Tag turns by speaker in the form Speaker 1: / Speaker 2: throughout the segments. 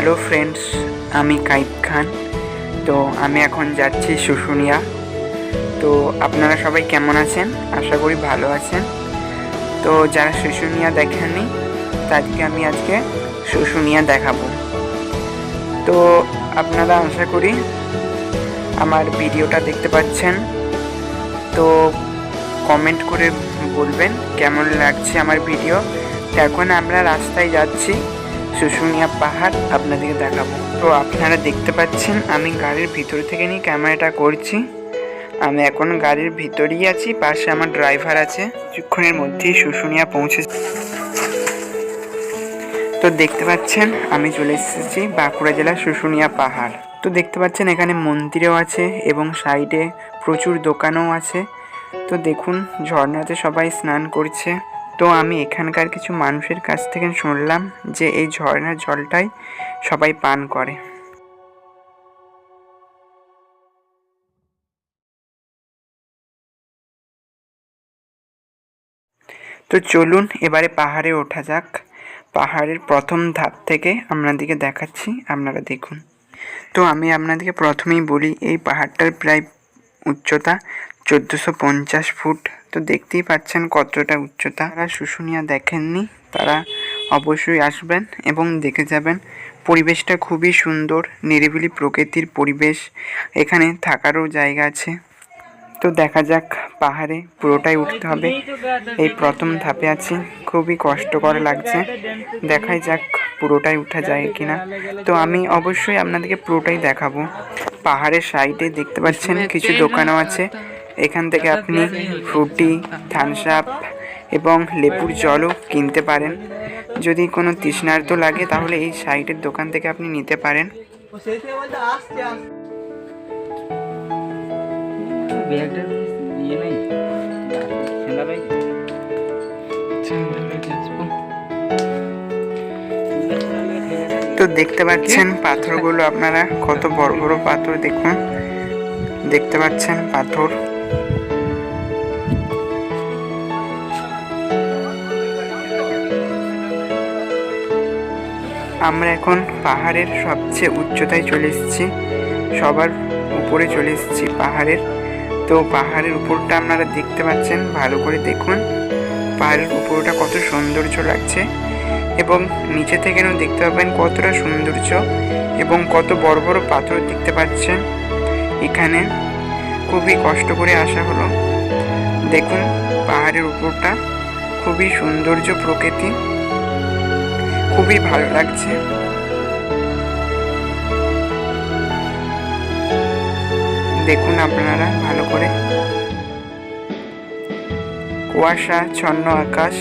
Speaker 1: Hello friends আমি কাইব খান। তো আমি এখন যাচ্ছি শুশুনিয়া। তো আপনারা সবাই কেমন আছেন? আশা করি ভালো আছেন। তো যারা শুশুনিয়া দেখেননি, তাদেরকে আমি আজকে শুশুনিয়া দেখাবো। তো আপনারা আশা করি আমার ভিডিওটা দেখতে পাচ্ছেন। তো কমেন্ট করে বলবেন কেমন লাগছে আমার ভিডিও। এখন আমরা রাস্তায় যাচ্ছি। শুশুনিয়া পাহাড় আপনাদেরকে দেখাবো। তো আপনারা দেখতে পাচ্ছেন, আমি গাড়ির ভিতর থেকে নিয়ে ক্যামেরাটা করছি। আমি এখন গাড়ির ভিতরেই আছি, পাশে আমার ড্রাইভার আছে। কিছুক্ষণের মধ্যেই শুশুনিয়া পৌঁছে তো দেখতে পাচ্ছেন, আমি চলে এসেছি বাঁকুড়া জেলার শুশুনিয়া পাহাড়। তো দেখতে পাচ্ছেন, এখানে মন্দিরও আছে এবং সাইডে প্রচুর দোকানও আছে। তো দেখুন, ঝর্ণাতে সবাই স্নান করছে। তো আমি এখানকার কিছু মানুষের কাছ থেকে শুনলাম যে এই ঝর্ণার জলটাই সবাই পান করে। তো চলুন এবারে পাহাড়ে ওঠা যাক। পাহাড়ের প্রথম ধাপ থেকে আপনাদেরকে দেখাচ্ছি, আপনারা দেখুন। তো আমি আপনাদেরকে প্রথমেই বলি, এই পাহাড়টার প্রায় উচ্চতা চোদ্দোশো পঞ্চাশ ফুট। তো দেখতেই পাচ্ছেন কতটা উচ্চতা। তারা শুশুনিয়া দেখেননি, তারা অবশ্যই আসবেন এবং দেখে যাবেন। পরিবেশটা খুবই সুন্দর, নিরিবিলি প্রকৃতির পরিবেশ এখানে থাকারও জায়গা আছে। তো দেখা যাক পাহাড়ে পুরোটাই উঠতে হবে। এই প্রথম ধাপে আছি, খুবই কষ্টকর লাগছে। দেখাই যাক পুরোটাই উঠা যায় কিনা। তো আমি অবশ্যই আপনাদেরকে পুরোটাই দেখাবো। পাহাড়ের সাইডে দেখতে পাচ্ছেন কিছু দোকানও আছে। এখান থেকে আপনি ফ্রুটি থামস আপ এবং লেবুর জলও কিনতে পারেন। যদি কোনো তৃষ্ণার্ত লাগে তাহলে এই সাইডের দোকান থেকে আপনি নিতে পারেন।
Speaker 2: ইয়ে
Speaker 1: তো দেখতে পাচ্ছেন পাথরগুলো আপনারা কত বড় বড় পাথর দেখুন। দেখতে পাচ্ছেন পাথর। আমরা এখন পাহাড়ের সবচেয়ে উচ্চতায় চলে এসেছি। সবার উপরে চলে এসেছি পাহাড়ের। তো পাহাড়ের উপরটা আপনারা দেখতে পাচ্ছেন, ভালো করে দেখুন। পাহাড়ের উপরটা কত সৌন্দর্য লাগছে এবং নিচে থেকেও দেখতে পাবেন কতটা সৌন্দর্য এবং কত বড় বড় পাথর দেখতে পাচ্ছেন। এখানে খুবই কষ্ট করে আসা হলো। দেখুন, পাহাড়ের উপরটা খুবই সৌন্দর্য প্রকৃতি। খুবই ভালো লাগছে। দেখুন আপনারা ভালো করে। কুয়াশা ছন্ন আকাশ।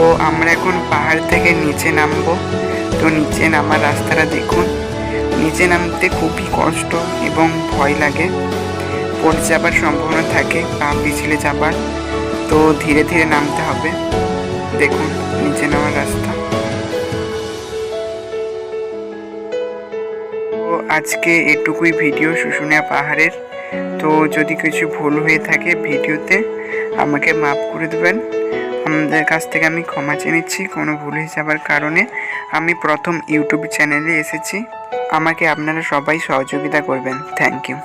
Speaker 1: তো আমরা এখন পাহাড় থেকে নিচে নামবো। তো নিচে নামার রাস্তাটা দেখুন। নিচে নামতে খুবই কষ্ট এবং ভয় লাগে। পড়ে যাবার সম্ভাবনা থাকে পা পিছলে যাবার। তো ধীরে ধীরে নামতে হবে। দেখুন, নিচে নামার রাস্তা। তো আজকে এটুকুই ভিডিও, শুশুনিয়া পাহাড়ের। তো যদি কিছু ভুল হয়ে থাকে ভিডিওতে, আমাকে মাফ করে দেবেন। আপনাদের কাছ থেকে আমি ক্ষমা চেয়ে নিচ্ছি, কোনো ভুল হয়ে যাবার কারণে। আমি প্রথম ইউটিউব চ্যানেলে এসেছি। আমাকে আপনারা সবাই সহযোগিতা করবেন। Thank you.